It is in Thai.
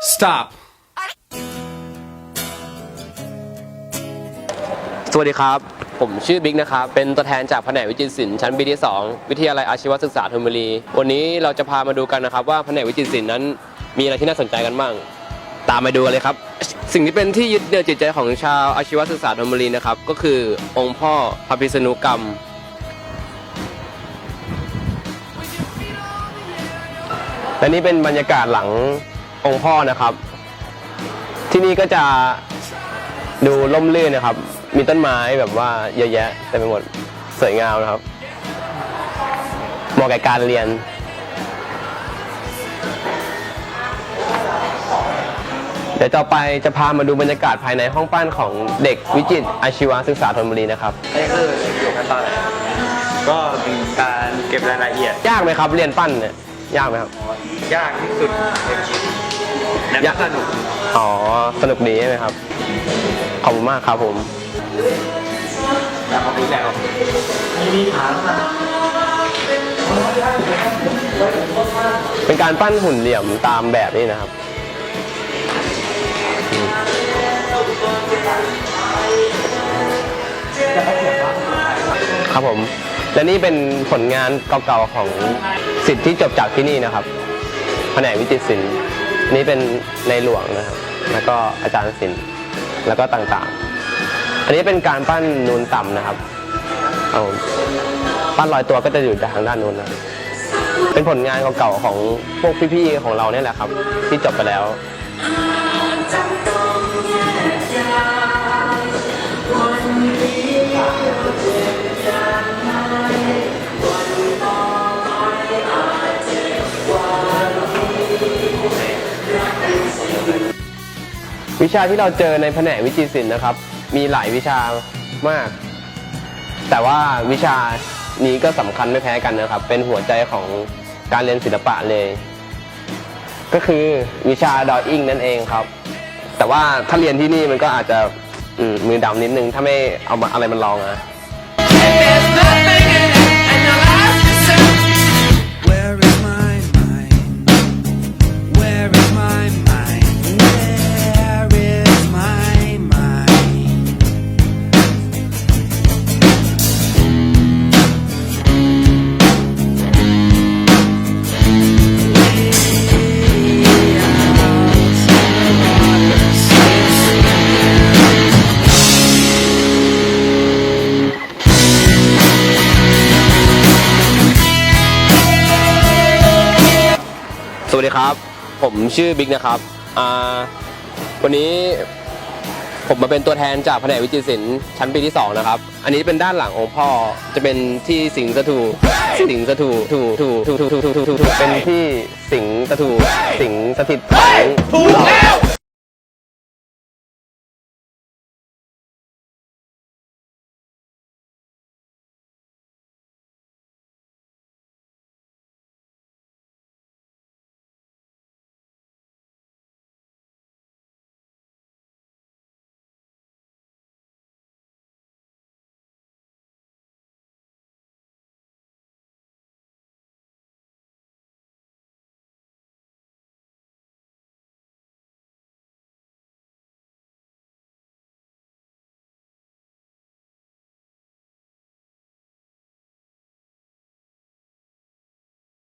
Stop. สวัสดีครับ ผมชื่อบิ๊กนะครับ เป็นตัวแทนจากแผนกวิจิตรศิลป์ชั้นปีที่ 2 วิทยาลัยอาชีวศึกษาธนบุรี วันนี้เราจะพามาดูกันนะครับ ว่าแผนกวิจิตรศิลป์นั้น มีอะไรที่น่าสนใจกันบ้าง ตามมาดูกันเลยครับ สิ่งที่เป็นที่ยึดเหนี่ยวจิตใจของชาวอาชีวศึกษาธนบุรีนะครับ ก็คือองค์พ่อพระพิษณุกรรม และนี่เป็นบรรยากาศหลัง องค์พ่อนะครับ ที่นี่ก็จะดูร่มรื่นนะครับ มีต้นไม้แบบว่าเยอะแยะเต็มไปหมดสวยงามนะครับเหมาะกับการเรียน เดี๋ยวต่อไปจะพามาดูบรรยากาศภายในห้องปั้นของเด็กวิจิตรอาชีวศึกษาธนบุรีนะครับอันนี้คืออยู่ขั้นตอนไหนก็เป็นการเก็บรายละเอียด ยากไหมครับ เรียนปั้นเนี่ยยากไหมครับ ยากที่สุด และยากก็สนุกอ๋อ สนุกดีใช่ไหมครับ ขอบคุณมากครับผมแต่เขารู้แล้ว เป็นการปั้นหุ่นเหลี่ยมตามแบบนี้นะครับ ครับผม และนี่เป็นผลงานเก่าๆของสิทธิ์ที่จบจากที่นี่นะครับ แผนกวิจิตรศิลป์ นี่เป็นในหลวงนะครับ แล้วก็อาจารย์ศิลป์แล้วก็ต่างๆ อันนี้เป็นการปั้นนูนต่ำนะครับ เอาปั้นลอยตัวก็จะอยู่ทางด้านนู้นนะเป็นผลงานเก่าๆของพวกพี่ๆของเราเนี่ยแหละครับ ที่จบไปแล้ว วิชาที่เราเจอในแผนกวิจิตรศิลป์นะครับ มีหลายวิชามาก แต่ว่าวิชานี้ก็สำคัญไม่แพ้กันนะครับ เป็นหัวใจของการเรียนศิลปะเลย ก็คือวิชาดออิ่งนั่นเองครับ แต่ว่าถ้าเรียนที่นี่มันก็อาจจะอืมมือดำนิดนึง ถ้าไม่เอามาอะไรมันลองอะ Where สวัสดีครับ ผมชื่อบิ๊กนะครับอ่าวันนี้ผมมาเป็นตัวแทนจากแผนกวิจิตรศิลป์ชั้นปีที่สองนะครับ อันนี้เป็นด้านหลังองค์พ่อจะเป็นที่สิงสถูสิงสถูถูถูถูถูถูถูถูถูเป็นที่สิงสถูสิงสถิตของเรา